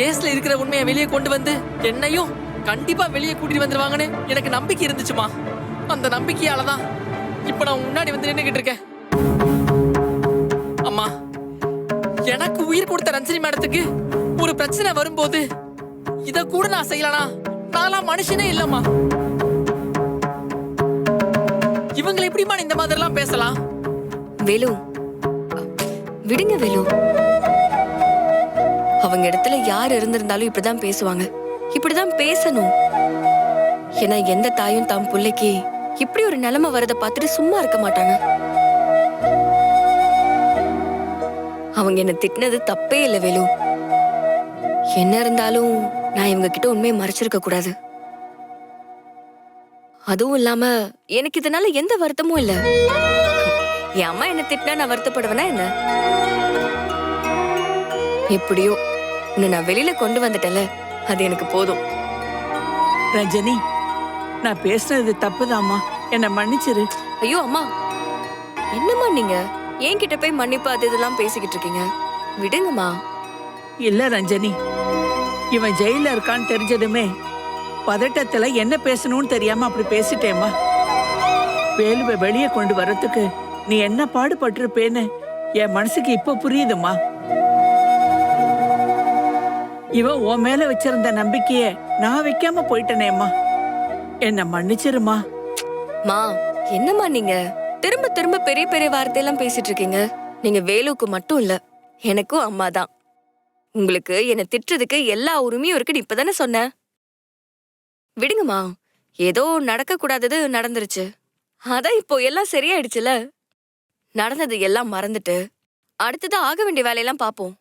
கேஸ்ல இருக்கிற உண்மையை வெளியே கொண்டு வந்து என்னையும் கண்டிப்பா வெளியே கூட்டிட்டு வந்துருவாங்கன்னு எனக்கு நம்பிக்கை இருந்துச்சுமா? அந்த நம்பிக்கையால தான் இப்ப நான் முன்னாடி வந்து நின்னுகிட்டு இருக்கேன். அம்மா எனக்கு உயிர் கொடுத்த ரஞ்சனி மேடத்துக்கு ஒரு பிரச்சனை வரும்போது இத கூட நான் செய்யலனா? நான்லாம் மனுஷனே இல்லம்மா. இவங்களை எப்படிமா இந்த மாதிரிலாம் பேசலாம்? வேலு விடுங்க வேலு. அவங்க இடத்துல யார் இருந்திருந்தாலும் இப்படிதான் பேசுவாங்க. இப்படிதான் பேசணும். ஏன்னா எந்த தாயும் தாம் பிள்ளைக்கு இப்படி ஒரு நிலைமை வரத பார்த்துட்டு சும்மா இருக்க மாட்டாங்க. அவங்க என்ன திட்டினது தப்பே இல்லை வேலு. என்ன இருந்தாலும் நான் இவங்க கிட்ட உண்மையை மறைச்சிருக்க கூடாது. அதுவும் இல்லாம எனக்கு இதனால எந்த வருத்தமும் இல்லை. என் அம்மா என்ன திட்டினா நான் வருத்தப்படுவேனா என்ன? எப்படியோ உன்னை நான் வெளியில கொண்டு வந்துட்டேன்ல அது எனக்கு போதும். ரஜினி நான் பேசுனது தப்புதாம்மா. என்னை மன்னிச்சிரு. ஐயோ அம்மா. என்னம்மா நீங்க? என்கிட்ட போய் மன்னிப்பு அது இதெல்லாம் பேசிக்கிட்டு இருக்கீங்க. விடுங்கம்மா. இல்ல ரஞ்சனி. இவன் ஜெயில இருக்கான்னு தெரிஞ்சதுமே பதட்டத்துல என்ன பேசணும்னு தெரியாம அப்படி பேசிட்டேம்மா. வேலுவை வெளியே கொண்டு வரதுக்கு நீ என்ன பாடுபட்டிருப்பேன்னு என் மனசுக்கு இப்ப புரியுதுமா இவன் உன் மேல வச்சிருந்த நம்பிக்கைய நான் வைக்காம போயிட்டனேம்மா. என்ன மன்னிச்சிருமா. மா என்னம்மா நீங்க? திரும்ப திரும்ப பெரிய பெரிய வார்த்தையெல்லாம் பேசிட்டு இருக்கீங்க நீங்க வேலுக்கு மட்டும் இல்ல எனக்கும் அம்மா தான் உங்களுக்கு என்ன திட்டுறதுக்கு எல்லா உரிமையும் இருக்குன்னு இப்பதானே சொன்னேன். விடுங்கம்மா ஏதோ நடக்க கூடாதது நடந்துருச்சு. அதான் இப்போ எல்லாம் சரியாயிடுச்சுல. நடந்தது எல்லாம் மறந்துட்டு அடுத்தது ஆக வேண்டிய வேலையெல்லாம் பார்ப்போம்.